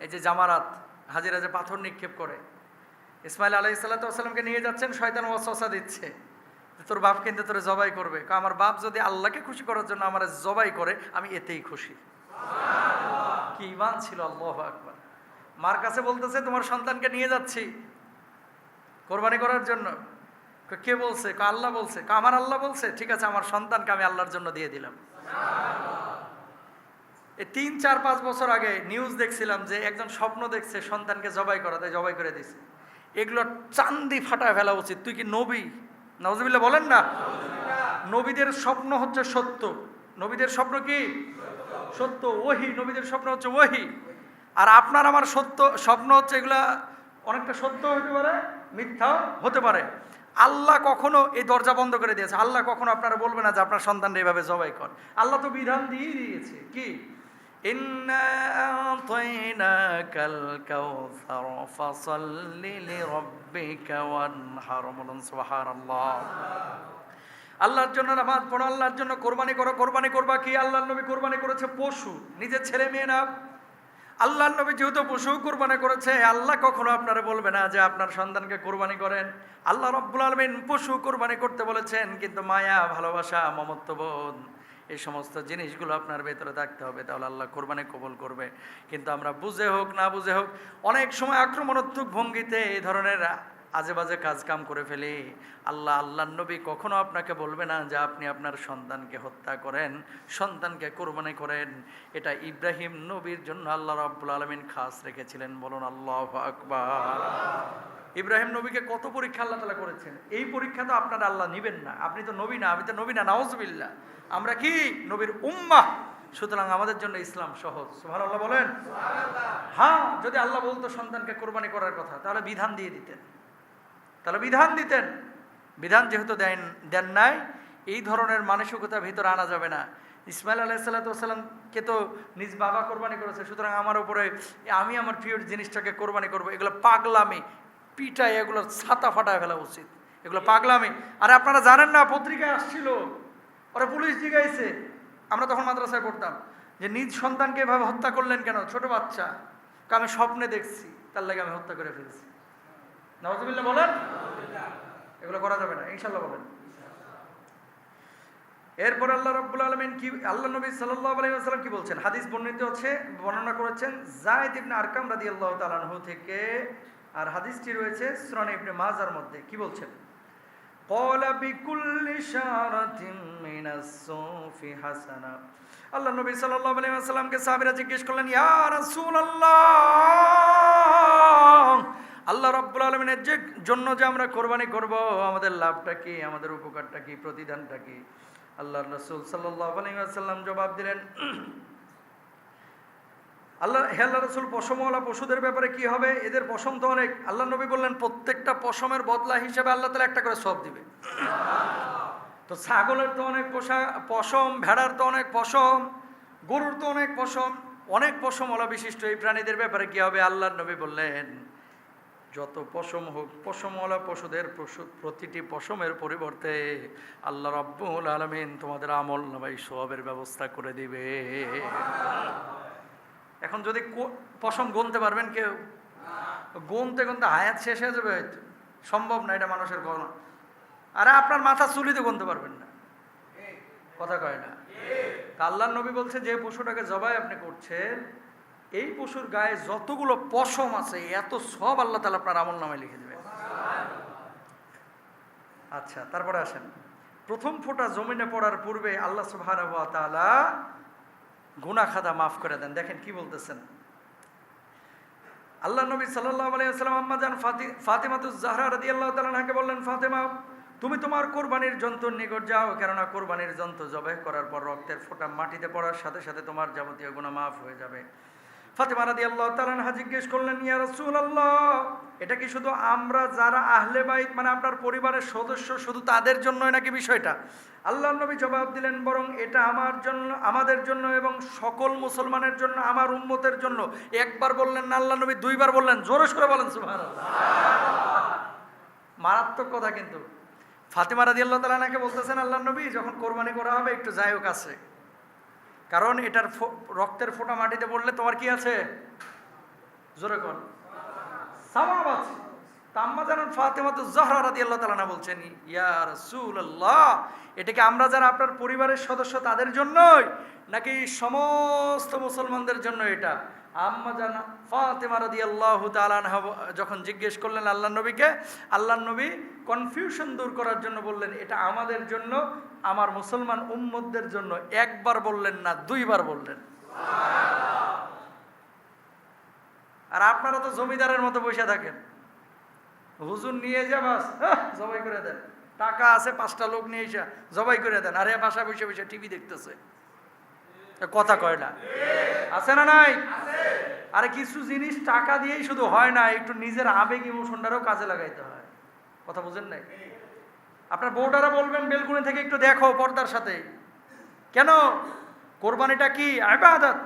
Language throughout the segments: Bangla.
এই যে জামারাত হাজিরা যে পাথর নিক্ষেপ করে। ইসমাইল আলাহ সাল্লাতামকে নিয়ে যাচ্ছেন শয়তান ওয়াসওয়াসা দিচ্ছে। তোর বাপ কিন্তু তোরে জবাই করবে। কা আমার বাপ যদি আল্লাহকে খুশি করার জন্য আমার জবাই করে আমি এতেই খুশি। কি ইমান ছিল আল্লাহ আকবার। মার কাছে বলতেছে তোমার সন্তানকে নিয়ে যাচ্ছি কোরবানি করার জন্য। কে বলছে? কা আল্লাহ বলছে। কা আমার আল্লাহ বলছে? ঠিক আছে আমার সন্তানকে আমি আল্লাহর জন্য দিয়ে দিলাম। তিন, চার, পাঁচ বছর আগে নিউজ দেখছিলাম যে একজন স্বপ্ন দেখছে, সন্তানকে জবাই করা, তাই জবাই করে দিছে এগুলো চান্দি ফাটায় ফেলা উচিত। তুই কি নবী? নজবিল্লা বলেন না। নবীদের স্বপ্ন হচ্ছে সত্য। নবীদের স্বপ্ন কি? সত্য। ওহি, নবীদের স্বপ্ন হচ্ছে ওহি। আর আপনার আমার সত্য স্বপ্ন হচ্ছে এগুলা অনেকটা সত্য হতে পারে মিথ্যাও হতে পারে। আল্লাহ কখনো এই দরজা বন্ধ করে দিয়েছে। আল্লাহ কখনো আপনারা বলবে না যে আপনার সন্তান এইভাবে জবাই কর। আল্লাহ তো বিধান দিয়েই দিয়েছে। কি? إنا أعطيناك الكوثر فصل لربك وانحر বলুন সুবহান আল্লাহ আল্লাহর জন্য নামাজ পড়ো আল্লাহর জন্য কোরবানি করো কোরবানি করবা কি আল্লাহর নবী কোরবানি করেছে পশু নিজের ছেলে মেয়ে না আল্লাহর নবী যেহেতু পশু কোরবানি করেছে আল্লাহ কখনো আপনারা বলবে না যে আপনার সন্তানকে কোরবানি করেন আল্লাহ রব্বুল আলমিন পশু কোরবানি করতে বলেছেন কিন্তু মায়া ভালোবাসা মমত্ববোধ এই সমস্ত জিনিসগুলো আপনার ভেতরে থাকতে হবে, তাহলে আল্লাহ কোরবানি কবল করবে। কিন্তু আমরা বুঝে হোক, না বুঝে হোক, অনেক সময় আক্রমণাত্মক ভঙ্গিতে এই ধরনের আজে বাজে কাজ কাম করে ফেলি। আল্লাহ আল্লাহ নবী কখনো আপনাকে বলবে না যে আপনি আপনার সন্তানকে হত্যা করেন, সন্তানকে কোরবানি করেন। এটা ইব্রাহিম নবীর জন্য আল্লাহ রাব্বুল আলমিন খাস রেখেছিলেন। বলুন, আল্লাহ আকবার। ইব্রাহিম নবীকে কত পরীক্ষা আল্লাহ তালা করেছেন? এই পরীক্ষা তো আপনার আল্লাহ নিবেন না। আপনি তো নবী না, আমি তো নবী না নাওজবিল্লা আমরা কি? নবীর উম্মাহ। সুতরাং আমাদের জন্য ইসলাম সহজ। সুভার আল্লাহ বলেন হ্যাঁ যদি আল্লাহ বলতো সন্তানকে কোরবানি করার কথা, তাহলে বিধান দিয়ে দিতেন। তাহলে বিধান দিতেন। বিধান যেহেতু দেন দেন নাই, এই ধরনের মানসিকতা ভিতরে আনা যাবে না। ইসমাইল আলাইসাল্লাতামকে তো নিজ বাবা কোরবানি করেছে, সুতরাং আমার উপরে আমি আমার প্রিয় জিনিসটাকে কোরবানি করব। এগুলো পাগলামি, পিটায় এগুলো ছাতা ফাটায় ফেলা উচিত। এগুলো পাগলামি। আর আপনারা জানেন না, পত্রিকায় আসছিল। ওরা পুলিশ জিগাইছে। আমরা তখন মাদ্রাসায় পড়তাম। যে নিজ সন্তানকে এভাবে হত্যা করলেন কেন? ছোট বাচ্চা। আমি স্বপ্নে দেখছি, তার লাগে আমি হত্যা করে ফেলছি। বলেন? এগুলো করা যাবে না ইনশাল্লাহ বলেন। এরপর আল্লাহ রব্বুল আলমিন কি, আল্লাহ নবী সাল্লাহ কি বলছেন? হাদিস বর্ণিত হচ্ছে, বর্ণনা করেছেন জায়দ ইবনে আরকাম রাদি আল্লাহ তালানহু থেকে, আর হাদিসটি রয়েছে সুরান ইবনে মাজার মধ্যে, কি বলছেন? আল্লাহ নবী সাল্লাহ আলহিম সাল্লামকে সাহাবিরা জিজ্ঞেস করলেন আল্লাহ রাব্বুল আলামিনের যে জন্য যে আমরা কোরবানি করব, আমাদের লাভটা কি? আমাদের উপকারটা কি? প্রতিদানটা কি? আল্লাহ রাসূল ওয়াসাল্লাম জবাব দিলেন, আল্লাহ, হে আল্লাহ রসুল, পশমওয়ালা পশুদের ব্যাপারে কি হবে? এদের পশম তো অনেক। আল্লাহ নবী বললেন, প্রত্যেকটা পশমের বদলা হিসেবে আল্লাহ তালা একটা করে সব দিবে। তো ছাগলের তো অনেক পোষা, পশম, ভেড়ার তো অনেক পশম, গরুর তো অনেক পশম, অনেক পশমওয়ালা বিশিষ্ট এই প্রাণীদের ব্যাপারে কি হবে? আল্লাহ নবী বললেন যত পশম হোক, পশমওয়ালা পশুদের পশু, প্রতিটি পশমের পরিবর্তে আল্লাহ রব্বুল আলমিন তোমাদের আমল নামাই সবের ব্যবস্থা করে দিবে। এখন যদি পশম গুনতে পারবেন কেউ? গুনতে গুনতে হায়াত শেষ হয়ে যাবে সম্ভব না এটা মানুষের গণনা আরে আপনার মাথা চুলিতে গুনতে পারবেন না। কথা কয় না? তা আল্লাহর নবী বলছে, যে পশুটাকে জবাই আপনি করছেন এই পশুর গায়ে যতগুলো পশম আছে, এত সব আল্লাহ তালা আপনার আমল নামায় লিখে দেবে আচ্ছা তারপরে আসেন। প্রথম ফোঁটা জমিনে পড়ার পূর্বে আল্লাহ সুবহানাহু ওয়া তাআলা গুনা খাদা মাফ করে দেন। দেখেন কি বলতেছেন। আল্লাহ নবী সাল্লাহ আলাইসাল্লাম আম্মা যান ফাতি, ফাতেমাতুজ জাহরা রাদি আল্লাহ তালাকে বললেন, ফাতেমা, তুমি তোমার কোরবানির জন্তুর নিকট যাও, কেননা কোরবানির জন্তু জবাই করার পর রক্তের ফোঁটা মাটিতে পড়ার সাথে সাথে তোমার যাবতীয় গুণা মাফ হয়ে যাবে। ফাতেমা রাদি আল্লাহ তালানহা জিজ্ঞেস করলেন, ইয়া রসুল আল্লাহ এটা কি শুধু আমরা যারা আহলে বাইত মানে আপনার পরিবারের সদস্য, শুধু তাদের জন্যই নাকি বিষয়টা? আল্লাহ নবী জবাব দিলেন, বরং এটা আমার জন্য, আমাদের জন্য এবং সকল মুসলমানের জন্য, আমার উম্মতের জন্য। একবার বললেন না আল্লাহ নবী দুইবার বললেন, জোরে সরে বলেন, সুবহানাল্লাহ। মারাত্মক কথা কিন্তু। ফাতেমা রাদি আল্লাহ তালানাকে বলতেছেন আল্লাহ নবী, যখন কোরবানি করা হবে, একটু যাই হোক আছে। কারণ এটার রক্তের ফোঁটা মাটিতে পড়লে তোমার কি আছে? জোরে কর। আল্লাহ তালানা বলছেন ইয়ার রাসূলুল্লাহ, এটা কি আমরা যারা আপনার পরিবারের সদস্য তাদের জন্যই? নাকি সমস্ত মুসলমানদের জন্য এটা? আম্মা জানা ফাতেমা রাদি আল্লাহ যখন জিজ্ঞেস করলেন আল্লাহ নবীকে আল্লাহ নবী কনফিউশন দূর করার জন্য বললেন এটা আমাদের জন্য আমার মুসলমান উম্মতদের জন্য একবার বললেন না দুইবার বললেন। আর আপনারা তো জমিদারের মতো বসে থাকেন। হুজুর নিয়ে যা বাস হাহ, জবাই করে দেন। টাকা আছে পাঁচটা লোক নিয়ে এসে জবাই করে দেন। আরে বাসা বসে বসে টিভি দেখতেছে। কথা কয় না। আছে না নাই? আরে কিছু জিনিস টাকা দিয়েই শুধু হয় না, একটু নিজের আবেগ ইমোশনটারও কাজে লাগাইতে হয়। কথা বুঝেন নাই? আপনার বউটারা বলবেন বেলকুনি থেকে একটু দেখো পর্দার সাথে। কেন? কোরবানিটা কি? আবাদত।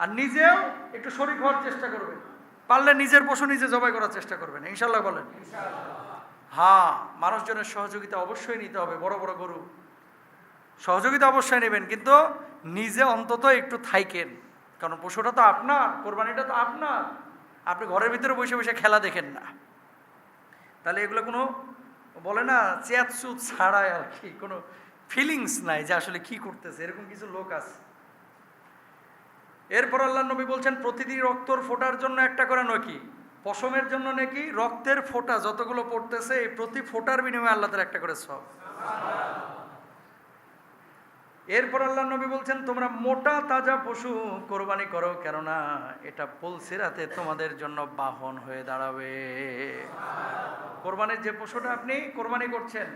আর নিজেও একটু শরীর হওয়ার চেষ্টা করবেন। পারলে নিজের পশু নিজে জবাই করার চেষ্টা করবেন ইনশাল্লাহ বলেন। হ্যাঁ মানুষজনের সহযোগিতা অবশ্যই নিতে হবে, বড় বড় গরু। সহযোগিতা অবশ্যই নেবেন, কিন্তু নিজে অন্তত একটু থাইকেন। কারণ পশুটা তো আপনার, কোরবানিটা তো আপনার। আপনি ঘরের ভিতরে বসে বসে খেলা দেখেন না। তাহলে এগুলো কোনো বলে না চেয়াতচুত ছাড়ায় আর কি, কোনো ফিলিংস নাই যে আসলে কি করতেছে, এরকম কিছু লোক আছে। এরপর আল্লাহ নবী বলছেন প্রতিটি রক্তর ফোটার জন্য একটা করে নকি, পশমের জন্য নাকি, রক্তের ফোঁটা যতগুলো পড়তেছে, এই প্রতি ফোটার বিনিময়ে আল্লাহ তার একটা করে সব। এরপর আল্লাহ নবী বলছেন, তোমরা মোটা তাজা পশু কোরবানি করো, কেননা এটা পুলসিরাতে তোমাদের জন্য বাহন হয়ে দাঁড়াবে। কোরবানির যে পশুটা আপনি কোরবানি করছেন,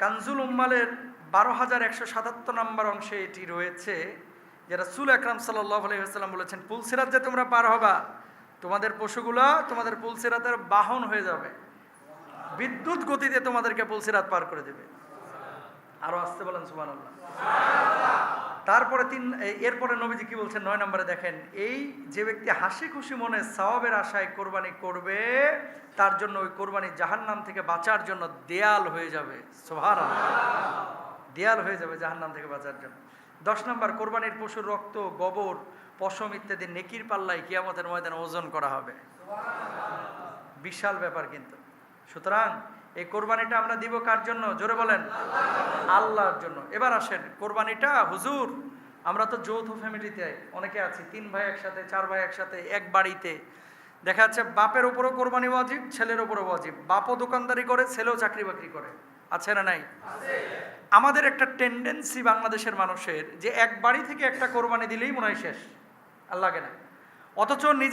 কানজুল উম্মালের বারো হাজার একশো সাতাত্তর নম্বর অংশে এটি রয়েছে যেটা সুল আকরাম আলহিহাস্লাম বলেছেন, পুলসিরাত যে তোমরা পার হবা, তোমাদের পশুগুলা তোমাদের পুলসিরাতের বাহন হয়ে যাবে। বিদ্যুৎ গতিতে তোমাদেরকে পুলসিরাত পার করে দেবে। আরও আসতে বলেন আল্লাহ তারপরে তিন এরপরে নবীজি কি বলছেন? নয় নম্বরে দেখেন, এই যে ব্যক্তি হাসি খুশি মনে সওয়াবের আশায় কোরবানি করবে, তার জন্য ওই কোরবানি জাহান্নাম থেকে বাঁচার জন্য দেয়াল হয়ে যাবে। সোহার দেয়াল হয়ে যাবে জাহান্নাম থেকে বাঁচার জন্য। দশ নম্বর, কোরবানির পশুর রক্ত, গোবর, পশম ইত্যাদি নেকির পাল্লায় কিয়ামতের ময়দানে ওজন করা হবে। বিশাল ব্যাপার কিন্তু। সুতরাং এই কোরবানিটা আমরা দিব কার জন্য? জোরে বলেন। আল্লাহর জন্য। এবার আসেন, কোরবানিটা, হুজুর, আমরা তো যৌথ ফ্যামিলিতে অনেকে আছি, তিন ভাই একসাথে, চার ভাই একসাথে, এক বাড়িতে। দেখা যাচ্ছে বাপের ওপরও কোরবানি ওয়াজিব, ছেলের ওপরও ওয়াজিব। বাপও দোকানদারি করে, ছেলেও চাকরি বাকরি করে। আছে না নাই? আমাদের একটা টেন্ডেন্সি বাংলাদেশের মানুষের যে এক বাড়ি থেকে একটা কোরবানি দিলেই মনে হয় শেষ। আর লাগে না। অথচ